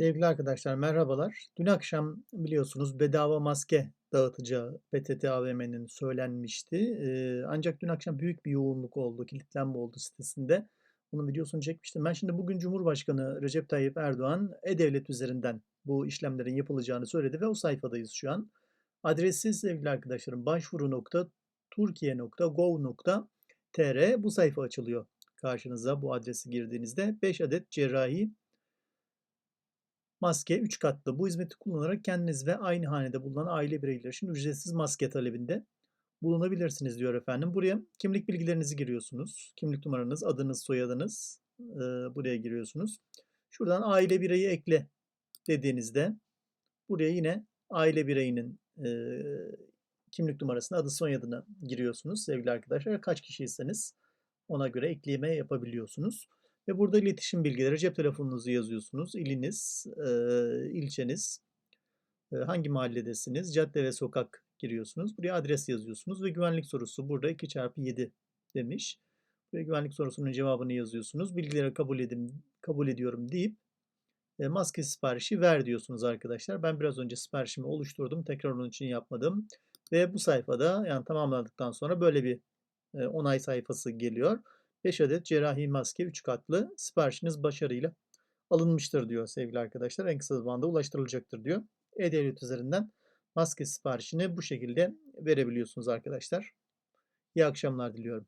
Sevgili arkadaşlar merhabalar. Dün akşam biliyorsunuz bedava maske dağıtacağı PTT AVM'nin söylenmişti. Eee, ancak dün akşam büyük bir yoğunluk oldu, kilitlenme oldu sitesinde. Bunun videosunu çekmiştim. Ben şimdi bugün Cumhurbaşkanı Recep Tayyip Erdoğan e-devlet üzerinden bu işlemlerin yapılacağını söyledi ve o sayfadayız şu an. Adresi sevgili arkadaşlarım başvuru.turkiye.gov.tr bu sayfa açılıyor karşınıza bu adresi girdiğinizde 5 adet cerrahi Maske 3 katlı. Bu hizmeti kullanarak kendiniz ve aynı hanede bulunan aile bireyleri için ücretsiz maske talebinde bulunabilirsiniz diyor efendim. Buraya kimlik bilgilerinizi giriyorsunuz. Kimlik numaranız, adınız, soyadınız e, buraya giriyorsunuz. Şuradan aile bireyi ekle dediğinizde buraya yine aile bireyinin e, kimlik numarasını, adı soyadını giriyorsunuz sevgili arkadaşlar. Kaç kişiyseniz ona göre ekleme yapabiliyorsunuz. Ve burada iletişim bilgileri, cep telefonunuzu yazıyorsunuz. İliniz, e, ilçeniz, e, hangi mahalledesiniz, cadde ve sokak giriyorsunuz. Buraya adres yazıyorsunuz ve güvenlik sorusu burada 2 çarpı 7 demiş. Buraya güvenlik sorusunun cevabını yazıyorsunuz. Bilgileri kabul edin, kabul ediyorum deyip e, maske siparişi ver diyorsunuz arkadaşlar. Ben biraz önce siparişimi oluşturdum. Tekrar onun için yapmadım. Ve bu sayfada yani tamamladıktan sonra böyle bir e, onay sayfası geliyor. 5 adet cerrahi maske 3 katlı siparişiniz başarıyla alınmıştır diyor sevgili arkadaşlar. En kısa zamanda ulaştırılacaktır diyor. E-Devlet üzerinden maske siparişini bu şekilde verebiliyorsunuz arkadaşlar. İyi akşamlar diliyorum.